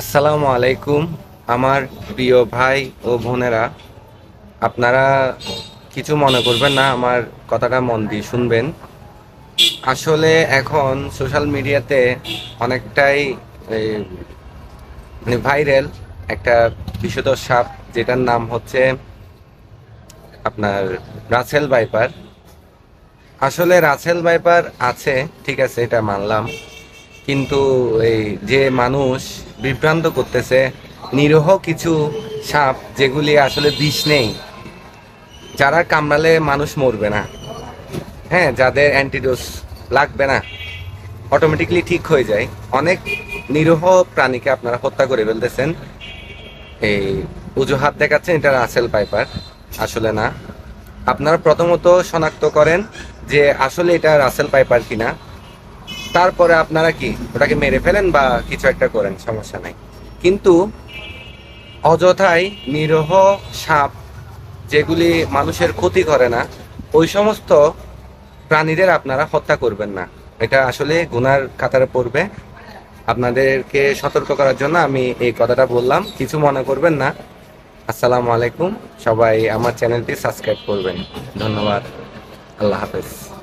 আসসালামু আলাইকুম, আমার প্রিয় ভাই ও বোনেরা। আপনারা কিছু মনে করবেন না, আমার কথাটা মন দিয়ে শুনবেন। আসলে এখন সোশ্যাল মিডিয়াতে অনেকটাই মানে ভাইরাল একটা বিষধর সাপ যেটার নাম হচ্ছে আপনার রাসেল ভাইপার। আসলে রাসেল ভাইপার আছে, ঠিক আছে, এটা মানলাম। কিন্তু এই যে মানুষ বিভ্রান্ত করতেছে, নিরহ কিছু সাপ যেগুলি আসলে বিষ নেই, যারা কামড়ালে মানুষ মরবে না। হ্যাঁ যাদের অ্যান্টিডোজ লাগবে না অটোমেটিকলি ঠিক হয়ে যায়। অনেক নিরহ প্রাণীকে আপনারা হত্যা করে ফেলতেছেন। এই অজুহাত দেখাচ্ছেন, এটা রাসেল পাইপার, আসলে না। আপনারা প্রথমত শনাক্ত করেন যে আসলে এটা রাসেল পাইপার কিনা। তারপরে আপনারা কি ওটাকে মেরে ফেলেন বা কিছু একটা করেন? সমস্যা নাই। কিন্তু অযথাই নিরহ সাপ যেগুলি মানুষের ক্ষতি করে না, ওই সমস্ত প্রাণীদের আপনারা হত্যা করবেন না। এটা আসলে গুনার কাতারে পড়বে। আপনাদেরকে সতর্ক করার জন্য আমি এই কথাটা বললাম। কিছু মনে করবেন না। আসসালামু আলাইকুম। সবাই আমার চ্যানেলটি সাবস্ক্রাইব করবেন। ধন্যবাদ। আল্লাহ হাফেজ।